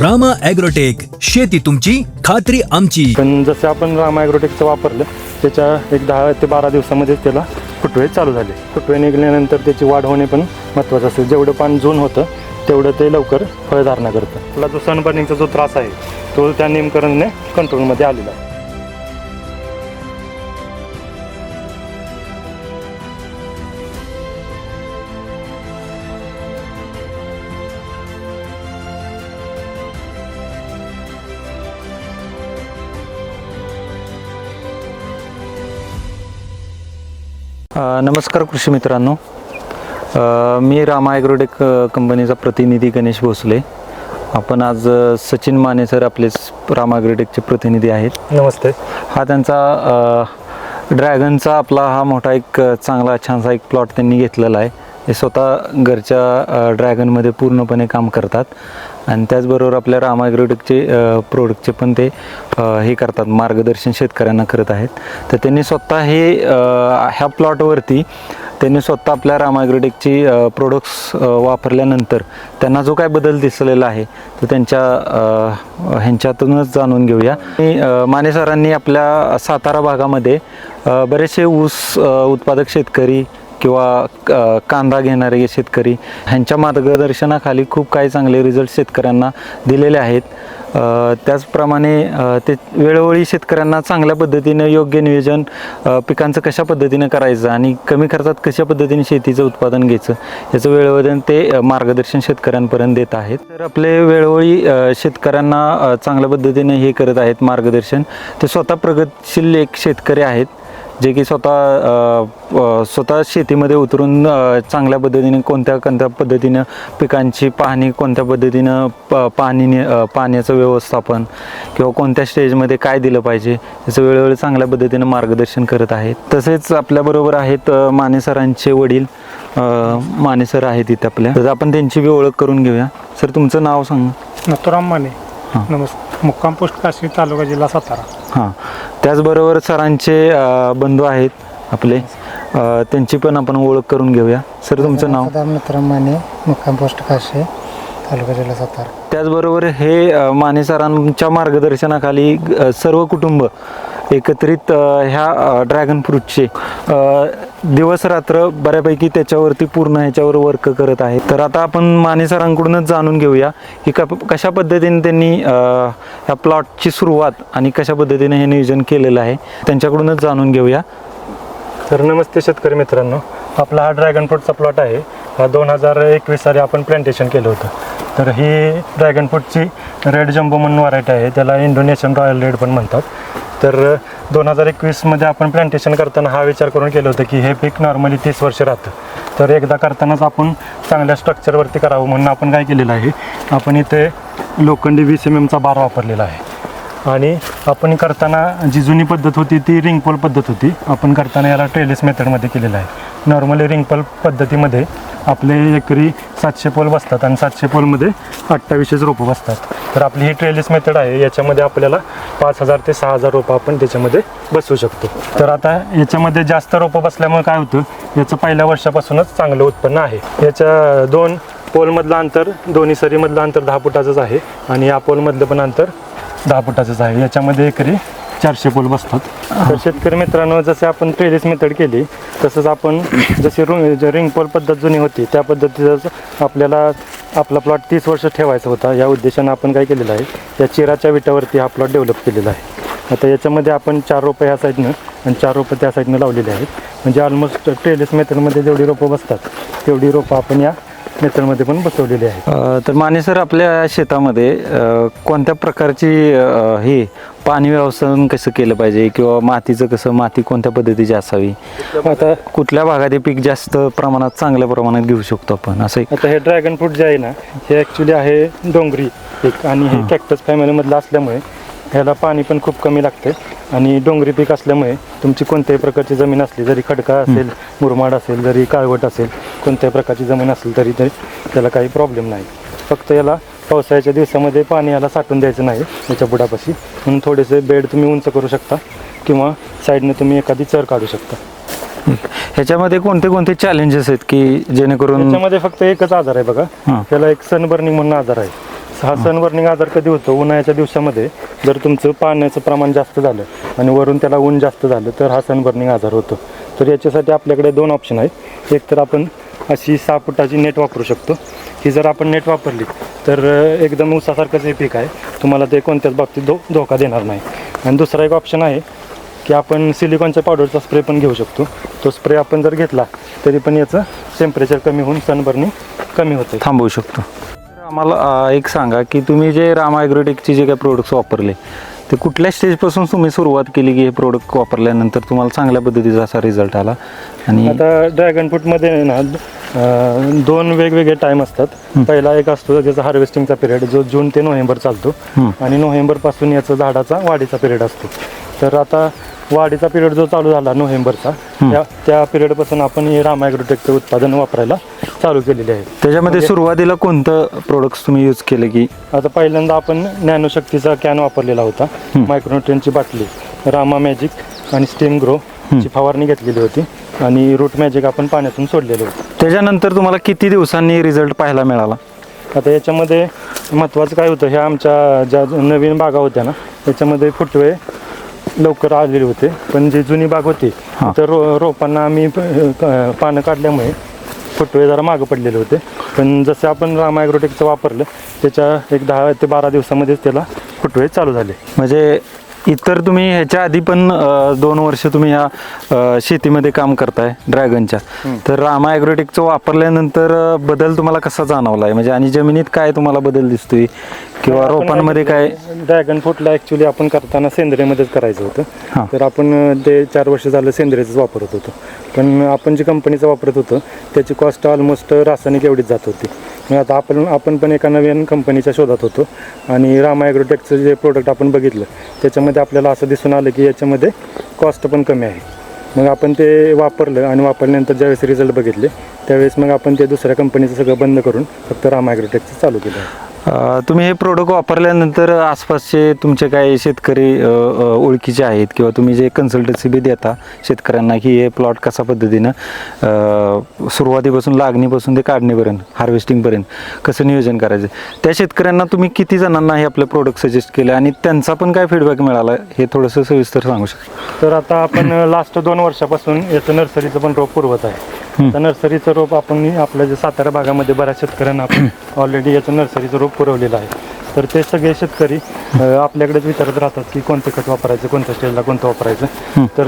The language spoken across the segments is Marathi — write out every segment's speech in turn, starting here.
रामा ॲग्रोटेक शेती तुमची खात्री आमची. पण जसं आपण रामा ॲग्रोटेकचं वापरलं त्याच्या एक दहा ते बारा दिवसामध्ये त्याला फुटवे चालू झाले. फुटवे निघाल्यानंतर त्याची वाढ होणे पण महत्त्वाचं असेल जेवढं पान जून होतं तेवढं ते लवकर फळधारणा करतं. आपला जो सनबर्निंगचा जो त्रास आहे तो त्या नेमकरणने कंट्रोलमध्ये आलेला आहे. नमस्कार कृषी मित्रांनो. मी रामा ॲग्रोटेक कंपनीचा प्रतिनिधी गणेश भोसले. आपण आज सचिन माने सर आपले रामा ॲग्रोटेकचे प्रतिनिधी आहेत. नमस्ते. हा त्यांचा ड्रॅगनचा आपला हा मोठा एक चांगला छानसा एक प्लॉट त्यांनी घेतलेला आहे. हे स्वतः घरच्या ड्रॅगनमध्ये पूर्णपणे काम करतात. आणि त्याचबरोबर आपल्या रामा प्रोडक्टचे पण ते हे करतात मार्गदर्शन शेतकऱ्यांना करत आहेत. तर त्यांनी स्वतः हे ह्या प्लॉटवरती त्यांनी स्वतः आपल्या रामायग्रोटेकची प्रोडक्ट्स वापरल्यानंतर त्यांना जो काय बदल दिसलेला आहे तो त्यांच्या ह्यांच्यातूनच जाणून घेऊया. माने सरांनी आपल्या सातारा भागामध्ये बरेचसे ऊस उत्पादक शेतकरी किंवा कांदा घेणारे शेतकरी ह्यांच्या मार्गदर्शनाखाली खूप काही चांगले रिझल्ट शेतकऱ्यांना दिलेले आहेत. त्याचप्रमाणे ते वेळोवेळी शेतकऱ्यांना चांगल्या पद्धतीनं योग्य नियोजन पिकांचं कशा पद्धतीनं करायचं आणि कमी खर्चात कशा पद्धतीने शेतीचं उत्पादन घ्यायचं याचं वेळोवेळी ते मार्गदर्शन शेतकऱ्यांपर्यंत देत आहेत. तर आपले वेळोवेळी शेतकऱ्यांना चांगल्या पद्धतीने हे करत आहेत मार्गदर्शन. ते स्वतः प्रगतशील एक शेतकरी आहेत. जे की स्वतः स्वतः शेतीमध्ये उतरून चांगल्या पद्धतीने कोणत्या कोणत्या पद्धतीनं पिकांची पाहणी कोणत्या पद्धतीनं प पाणी पाण्याचं व्यवस्थापन किंवा कोणत्या स्टेजमध्ये काय दिलं पाहिजे याचं वेळोवेळी चांगल्या पद्धतीनं मार्गदर्शन करत आहेत. तसेच आपल्याबरोबर आहेत माने सरांचे वडील माने सर आहेत इथे आपल्या. तर आपण त्यांची बी ओळख करून घेऊया. सर तुमचं नाव सांगा. नथुराम माने. नमस्कार. मुक्काम पोस्ट काशी तालुका जिल्हा सातारा. हां. त्याचबरोबर सरांचे बंधू आहेत आपले. त्यांची पण आपण ओळख करून घेऊया. सर तुमचं नाव? माने मुक्काम पोस्ट काशे तालुका जिल्हा सातारा. त्याचबरोबर हे माने सरांच्या मार्गदर्शनाखाली सर्व कुटुंब एकत्रित ह्या ड्रॅगन फ्रूटचे दिवस रात्र बऱ्यापैकी त्याच्यावरती पूर्ण ह्याच्यावर वर्क करत आहे तर आता आपण माने सरांकडूनच जाणून घेऊया की क कशा पद्धतीने त्यांनी ह्या प्लॉटची सुरुवात आणि कशा पद्धतीने हे नियोजन केलेलं आहे त्यांच्याकडूनच जाणून घेऊया. तर नमस्ते शेतकरी मित्रांनो. आपला हा ड्रॅगन फ्रूटचा प्लॉट आहे. हा दोन हजार एकवीस साली आपण प्लांटेशन केलं होतं. तर ही ड्रॅगन फ्रूटची रेड जम्बो म्हणून व्हरायटी आहे. त्याला इंडोनेशियन रॉयल रेड पण म्हणतात. तर दोन हजार एकवीसमध्ये आपण प्लांटेशन करताना हा विचार करून केलं होतं की हे पीक नॉर्मली तीस वर्ष राहतं. तर एकदा करतानाच आपण चांगल्या स्ट्रक्चरवरती करावं म्हणून आपण काय केलेलं आहे आपण इथे लोखंडी वीस एम एमचा बार वापरलेला आहे. आणि आपण करताना जी जुनी पद्धत होती ती रिंगपोल पद्धत होती आपण करताना याला ट्रेलिस मेथडमध्ये केलेलं आहे. नॉर्मली रिंगपोल पद्धतीमध्ये आपले एकरी सातशे पोल बसतात आणि सातशे पोलमध्ये अठ्ठावीसशेच रोपं बसतात. तर आपली ही ट्रेलिस मेथड आहे. याच्यामध्ये आपल्याला पाच हजार ते सहा हजार रोपं आपण त्याच्यामध्ये बसवू शकतो. तर आता याच्यामध्ये जास्त रोपं बसल्यामुळे काय होतं? याचं पहिल्या वर्षापासूनच चांगलं उत्पन्न आहे. याच्या दोन पोलमधलं अंतर दोन्ही सरीमधलं अंतर दहा फुटाचंच आहे आणि या पोलमधलं पण अंतर दहा फुटाचंच आहे. याच्यामध्ये एकरी चारशे पोल बसतात. तर शेतकरी मित्रांनो जसे आपण ट्रेलिस मेथड केली तसंच आपण जशी रु रिंग पोल पद्धत जुनी होती त्या पद्धतीचं आपल्याला आपला प्लॉट तीस वर्ष ठेवायचा होता. या उद्देशानं आपण काय केलेलं आहे या चिराच्या विटावरती हा प्लॉट डेव्हलप केलेला आहे. आता याच्यामध्ये आपण चार रोपं ह्या साईडनं आणि चार रोपं त्या साईडनं लावलेली आहेत. म्हणजे ऑलमोस्ट ट्रेलिस मेथडमध्ये जेवढी रोपं बसतात तेवढी रोपं आपण या मेथडमध्ये पण बसवलेली आहे तर माने सर आपल्या शेतामध्ये कोणत्या प्रकारची ही पाणी व्यवस्थापन कसं केलं पाहिजे किंवा मातीचं कसं माती कोणत्या पद्धतीची असावी? आता कुठल्या भागात हे पीक जास्त प्रमाणात चांगल्या प्रमाणात घेऊ शकतो आपण? असं एक आता हे ड्रॅगन फ्रूट जे आहे ना हे ॲक्च्युली आहे डोंगरी पीक आणि हे कॅक्टस फॅमिलीमधलं असल्यामुळे ह्याला पाणी पण खूप कमी लागते आणि डोंगरी पीक असल्यामुळे तुमची कोणत्याही प्रकारची जमीन असली जरी खडका असेल मुरमाड असेल जरी काळवट असेल कोणत्याही प्रकारची जमीन असेल तरी ते त्याला काही प्रॉब्लेम नाही. फक्त याला पावसाळ्याच्या दिवसामध्ये पाणी याला साठून द्यायचं नाही याच्या बुडापाशी. म्हणून थोडेसे बेड तुम्ही उंच करू शकता किंवा साईडने तुम्ही एखादी चर काढू शकता. ह्याच्यामध्ये कोणते कोणते चॅलेंजेस आहेत की जेणेकरून त्याच्यामध्ये फक्त एकच आजार आहे बघा. त्याला एक सनबर्निंग म्हणून आजार आहे. हा सनबर्निंग आजार कधी होतो? उन्हाळ्याच्या दिवसामध्ये जर तुमचं पाण्याचं प्रमाण जास्त झालं आणि वरून त्याला ऊन जास्त झालं तर हा सनबर्निंग आजार होतो. तर याच्यासाठी आपल्याकडे दोन ऑप्शन आहेत. एक तर आपण अशी सहा फुटाची नेट वापरू शकतो. ही जर आपण नेट वापरली तर एकदम ऊसासारखंच हे पीक आहे. तुम्हाला ते कोणत्याच बाबतीत धो धोका देणार नाही. आणि दुसरा एक ऑप्शन आहे की आपण सिलिकॉनच्या पावडरचा स्प्रे पण घेऊ शकतो. तो स्प्रे आपण जर घेतला तरी पण याचं टेम्परेचर कमी होऊन सनबर्निंग कमी होते. थांबवू शकतो. आम्हाला एक सांगा की तुम्ही जे रामा ॲग्रोटेकचे जे काही प्रोडक्ट्स वापरले ते कुठल्या स्टेजपासून तुम्ही सुरुवात केली की हे प्रोडक्ट वापरल्यानंतर तुम्हाला चांगल्या पद्धतीचा असा रिझल्ट आला? आणि आता ड्रॅगन फ्रूटमध्ये ना अं, दोन वेगवेगळे टाईम असतात. पहिला एक असतो ज्याचा हार्वेस्टिंगचा पिरियड जो जून ते नोव्हेंबर चालतो. आणि नोव्हेंबरपासून याचा झाडाचा वाढीचा पिरियड असतो. तर आता वाढीचा पिरियड जो चालू झाला नोव्हेंबरचा त्या त्या पिरियडपासून आपण हे राम ॲग्रोटेकचं उत्पादन वापरायला चालू केलेले आहे. त्याच्यामध्ये सुरुवातीला कोणतं प्रोडक्ट्स तुम्ही यूज केले की? आता पहिल्यांदा आपण नॅनोशक्तीचा कॅन वापरलेला होता मायक्रोन्युट्रियनची बाटली रामा मॅजिक आणि स्टीम ग्रो ची फवारणी घेतलेली होती आणि रूट मॅजिक आपण पाण्यातून सोडलेलं होतं. त्याच्यानंतर तुम्हाला किती दिवसांनी रिझल्ट पाहायला मिळाला? आता याच्यामध्ये महत्त्वाचं काय होतं ह्या आमच्या ज्या नवीन बागा होत्या ना त्याच्यामध्ये फुटवे लवकर आलेले होते. पण जी जुनी बाग होती हां. तर रो रोपांना आम्ही प- पानं काढल्यामुळे फुटवे जरा मागं पडलेले होते. पण जसे आपण राम ॲग्रोटेकचं वापरलं त्याच्या एक दहा ते बारा दिवसामध्येच त्याला फुटवे चालू झाले. म्हणजे इतर तुम्ही ह्याच्या आधी पण अं, दोन वर्ष तुम्ही ह्या अं, शेतीमध्ये काम करताय ड्रॅगनच्या. तर रामा ॲग्रोटेकचं वापरल्यानंतर अं, बदल तुम्हाला कसा जाणवला आहे म्हणजे आणि जमिनीत काय तुम्हाला बदल दिसतोय? किंवा रोपांमध्ये काय? ड्रॅगन फ्रूटला ॲक्च्युली आपण करताना सेंद्रियमध्येच करायचं हां. होतं तर आपण अं, ते चार वर्ष झालं सेंद्रियच वापरत होतो. पण आपण जी कंपनीचं वापरत होतो त्याची कॉस्ट ऑलमोस्ट रासायनिक एवढीच जात होती. मग आता आपण आपण पण एका नवीन कंपनीच्या शोधात होतो. आणि रामा ॲग्रोटेकचं जे प्रोडक्ट आपण बघितलं त्याच्यामध्ये आपल्याला असं दिसून आलं की याच्यामध्ये कॉस्ट पण कमी आहे. मग आपण ते वापरलं आणि वापरल्यानंतर ज्यावेळेस रिझल्ट बघितले त्यावेळेस मग आपण ते दुसऱ्या कंपनीचं सगळं बंद करून फक्त रामायग्रोटेकचं चालू केलं. आहे तुम्ही हे प्रोडक्ट वापरल्यानंतर आसपासचे तुमचे काही शेतकरी ओळखीचे आहेत किंवा तुम्ही जे कन्सल्टन्सी बी देता शेतकऱ्यांना की हे प्लॉट कसा पद्धतीनं सुरुवातीपासून लागणीपासून ते काढणीपर्यंत हार्वेस्टिंगपर्यंत कसं नियोजन करायचं? त्या शेतकऱ्यांना तुम्ही किती जणांना हे आपलं प्रोडक्ट सजेस्ट केलं आणि त्यांचा पण काय फीडबॅक मिळाला हे थोडंसं सविस्तर सांगू शकता? तर आता आपण लास्ट दोन वर्षापासून याचं नर्सरीचं पण रोप पुरवत आहे. तर नर्सरीचं रोप आपण आपल्या जे सातारा भागामध्ये बऱ्याच शेतकऱ्यांना आपण ऑलरेडी याचं नर्सरीचं रोप पुरवलेलं आहे. तर ते सगळे शेतकरी आपल्याकडेच विचारत राहतात की कोणतं खत वापरायचं कोणत्या स्टेजला कोणतं वापरायचं. तर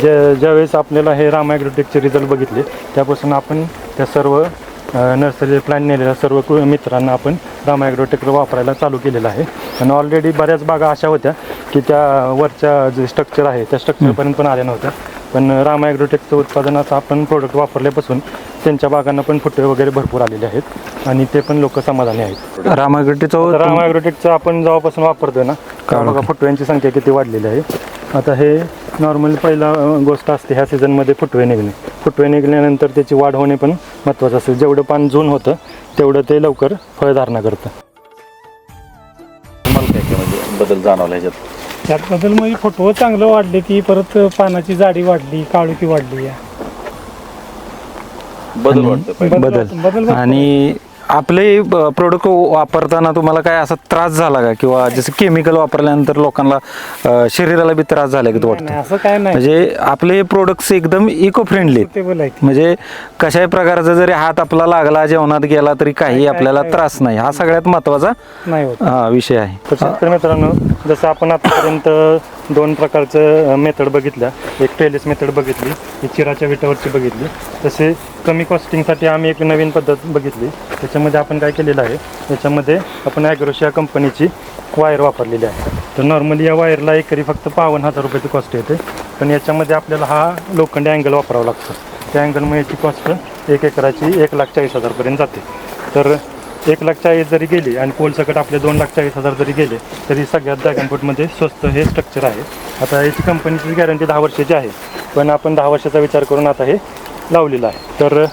ज्या ज्यावेळेस आपल्याला हे राम ॲग्रोटेकचे रिझल्ट बघितले त्यापासून आपण त्या सर्व नर्सरी प्लॅन नेलेल्या सर्व कु- मित्रांना आपण राम ॲग्रोटेक वापरायला चालू केलेलं आहे. आणि ऑलरेडी बऱ्याच बागा अशा होत्या की त्या वरच्या जे स्ट्रक्चर आहे त्या स्ट्रक्चरपर्यंत पण आल्या नव्हत्या. पण राम ॲग्रोटेकचं उत्पादनाचं आपण प्रोडक्ट वापरल्यापासून त्यांच्या बागांना पण फुटवे वगैरे भरपूर आलेले आहेत आणि ते पण लोक समाधानी आहेत. रामागटीचं तर राम ॲग्रोटेकचं आपण जेव्हापासून वापरतोय ना बघा फुटव्यांची संख्या किती वाढलेली आहे. आता हे नॉर्मली पहिला गोष्ट असते ह्या सीझनमध्ये फुटवे निघणे. फुटवे निघल्यानंतर त्याची वाढ होणे पण महत्त्वाचं असतं. जेवढं पान जून होतं तेवढं ते लवकर फळधारणा करतं. तुम्हाला काय काय म्हणजे बदल जाणवला ह्याच्यात? त्यात बदल म्हणजे फोटो चांगलं वाढले ती परत पानाची जाडी वाढली काळुकी वाढली. बदल वाटतं बदल आणि आपले प्रोडक्ट वापरताना तुम्हाला काय असा त्रास झाला का? किंवा जसं केमिकल वापरल्यानंतर लोकांना शरीराला बी त्रास झाला की वाटतं असं काय नाही. म्हणजे आपले प्रोडक्ट्स एकदम इको फ्रेंडली म्हणजे कशाही प्रकारचा जरी हात आपला लागला जेवणात गेला तरी काही आपल्याला त्रास नाही. हा सगळ्यात महत्त्वाचा विषय आहे. मित्रांनो जसं आपण आतापर्यंत दोन प्रकारचं मेथड बघितल्या. एक टेलिस मेथड बघितली एक चिराच्या विटावरची बघितली. तसे कमी कॉस्टिंगसाठी आम्ही एक नवीन पद्धत बघितली. त्याच्यामध्ये आपण काय केलेलं आहे याच्यामध्ये आपण ॲग्रोशिया कंपनीची वायर वापरलेली आहे. तर नॉर्मली या वायरला एकरी फक्त पावन हजार रुपयाची कॉस्ट येते. पण याच्यामध्ये आपल्याला हा लोखंडी अँगल वापरावा लागतो. त्या अँगलमुळे याची कॉस्ट एक एकराची एक लाख चाळीस हजारपर्यंत जाते. तर एक लाख चाळीस जरी गेली आणि पोल सकट आपले दोन लाख चाळीस हजार जरी गेले तरी सगळ्यात ड्रॅगन फ्रूटमध्ये स्वस्त हे स्ट्रक्चर आहे. आता याची कंपनीची गॅरंटी दहा वर्षाची आहे. पण आपण दहा वर्षाचा विचार करून आता हे लावलेलं आहे. तर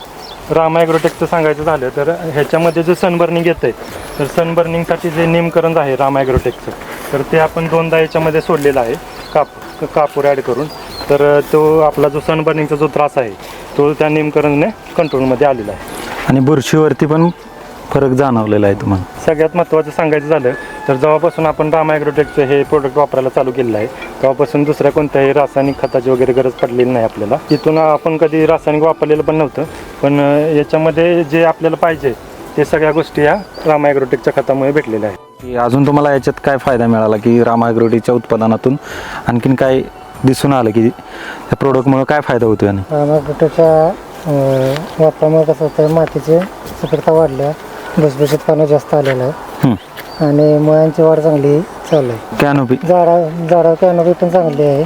राम ॲग्रोटेकचं सांगायचं झालं तर ह्याच्यामध्ये जे सनबर्निंग येतं आहे तर सनबर्निंगसाठी जे नेमकरण आहे राम ॲग्रोटेकचं तर ते आपण दोनदा याच्यामध्ये सोडलेलं आहे. काप कापूर ॲड करून. तर तो आपला जो सनबर्निंगचा जो त्रास आहे तो त्या नेमकरणने कंट्रोलमध्ये आलेला आहे. आणि बुरशीवरती पण फरक जाणवलेला आहे तुम्हाला? सगळ्यात महत्त्वाचं सांगायचं झालं तर जेव्हापासून आपण राम ॲग्रोटेकचं हे प्रोडक्ट वापरायला चालू केलेलं आहे तेव्हापासून दुसऱ्या कोणत्याही रासायनिक खताची वगैरे गरज पडलेली नाही आपल्याला. इथून आपण कधी रासायनिक वापरलेलं पण नव्हतं पण याच्यामध्ये जे आपल्याला पाहिजे ते सगळ्या गोष्टी या राम ॲग्रोटेकच्या खतामुळे भेटलेल्या आहेत. की अजून तुम्हाला याच्यात काय फायदा मिळाला की रामा ॲग्रोटेकच्या उत्पादनातून आणखीन काय दिसून आलं की या प्रोडक्टमुळे काय फायदा होतो याने टमाटोच्या वापरामुळे कसं होतं मातीची सुपीकता वाढल्या भुसभुशीत पानं जास्त आलेलं आहे. आणि मुळांची वाढ चांगली चालू आहे कॅनोपी? झाडा झाडा कॅनोपी पण चांगली आहे.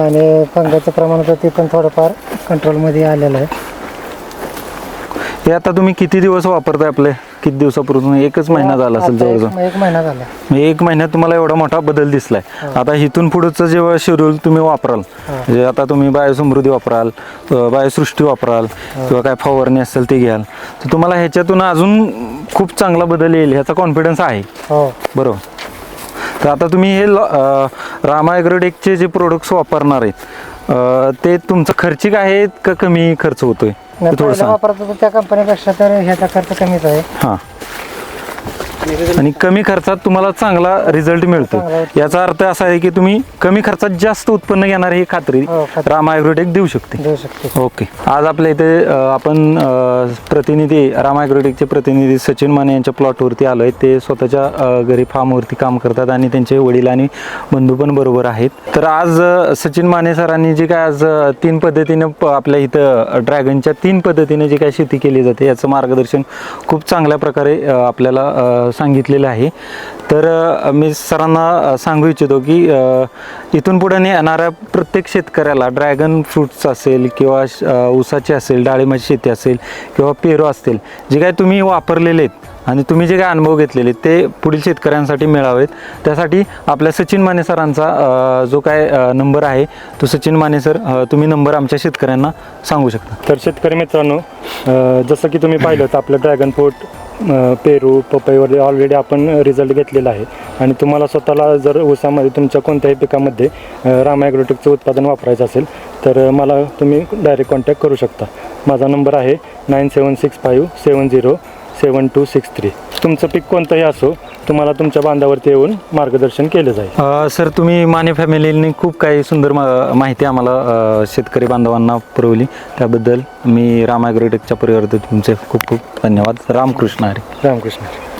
आणि फंगाचं प्रमाण ते पण थोडंफार कंट्रोलमध्ये आलेलं आहे. हे आता तुम्ही किती दिवस वापरताय आपले? किती दिवसापूर्वी एकच महिना झाला असेल आता जवळजवळ. एक- एक महिना झाला. एक महिन्यात तुम्हाला एवढा मोठा बदल दिसलाय. आता इथून पुढचं जेव्हा शेड्यूल तुम्ही वापराल म्हणजे आता तुम्ही बायोसमृद्धी वापराल अं, बायोसृष्टी वापराल किंवा काय फवारणी असेल ते घ्याल तर तुम्हाला ह्याच्यातून अजून खूप चांगला बदल येईल ह्याचा कॉन्फिडन्स आहे. हो. बरोबर? तर आता तुम्ही हे ल- अं, रामा ॲग्रोटेकचे जे प्रोडक्ट्स वापरणार आहेत अं, ते तुमचं खर्चिक आहेत का कमी खर्च होतोय? ते नाही, थोडं पहिलं सांग. वापरत त्या कंपनीपेक्षा तर ह्याचा खर्च कमीच आहे. हां. आणि कमी खर्चात तुम्हाला चांगला रिझल्ट मिळतो. याचा अर्थ असा आहे की तुम्ही कमी खर्चात जास्त उत्पन्न घेणार ही खात्री हो. रामा ॲग्रोटेक देऊ शकते. ओके. आज आपल्या इथे आपण प्रतिनिधी रामा ॲग्रोटेकचे प्रतिनिधी सचिन माने यांच्या प्लॉटवरती आलो आहे ते स्वतःच्या घरी फार्मवरती काम करतात आणि त्यांचे वडील आणि बंधू पण बरोबर आहेत. तर आज सचिन माने सरांनी जी काय आज तीन पद्धतीने आपल्या इथं ड्रॅगनच्या तीन पद्धतीने जी काय शेती केली जाते याचं मार्गदर्शन खूप चांगल्या प्रकारे आपल्याला सांगितलेलं आहे. तर मी सरांना सांगू इच्छितो की इथून पुढे येणाऱ्या प्रत्येक शेतकऱ्याला ड्रॅगन फ्रूट्स असेल किंवा श- ऊसाची असेल डाळिंबाची शेती असेल किंवा पेरू असतील जे काय तुम्ही वापरलेले आहेत आणि तुम्ही जे काय अनुभव घेतलेले ते पुढील शेतकऱ्यांसाठी मिळावेत. त्यासाठी आपल्या सचिन माने सरांचा जो काय नंबर आहे तो सचिन माने सर तुम्ही नंबर आमच्या शेतकऱ्यांना सांगू शकता. तर शेतकरी मित्रांनो जसं की तुम्ही पाहिलं तर आपलं ड्रॅगन फ्रूट पेरू पपईवर ऑलरेडी आपण रिझल्ट घेतलेला आहे. आणि तुम्हाला स्वतःला जर ऊसामध्ये तुमच्या कोणत्याही पिकामध्ये अ, उत्पादन वापरायचं असेल तर मला तुम्ही डायरेक्ट कॉन्टॅक्ट करू शकता. माझा नंबर आहे nine seven six five seven zero seven two six three. तुमचं पीक कोणतंही असो तुम्हाला तुमच्या बांधावरती येऊन मार्गदर्शन केलं जाईल. अ, सर तुम्ही माने फॅमिलीने खूप काही सुंदर मा- माहिती आम्हाला अ, शेतकरी बांधवांना पुरवली. त्याबद्दल मी राम ॲग्रोटेकच्या परिवारात तुमचे खूप खूप धन्यवाद. रामकृष्ण हरी. रामकृष्ण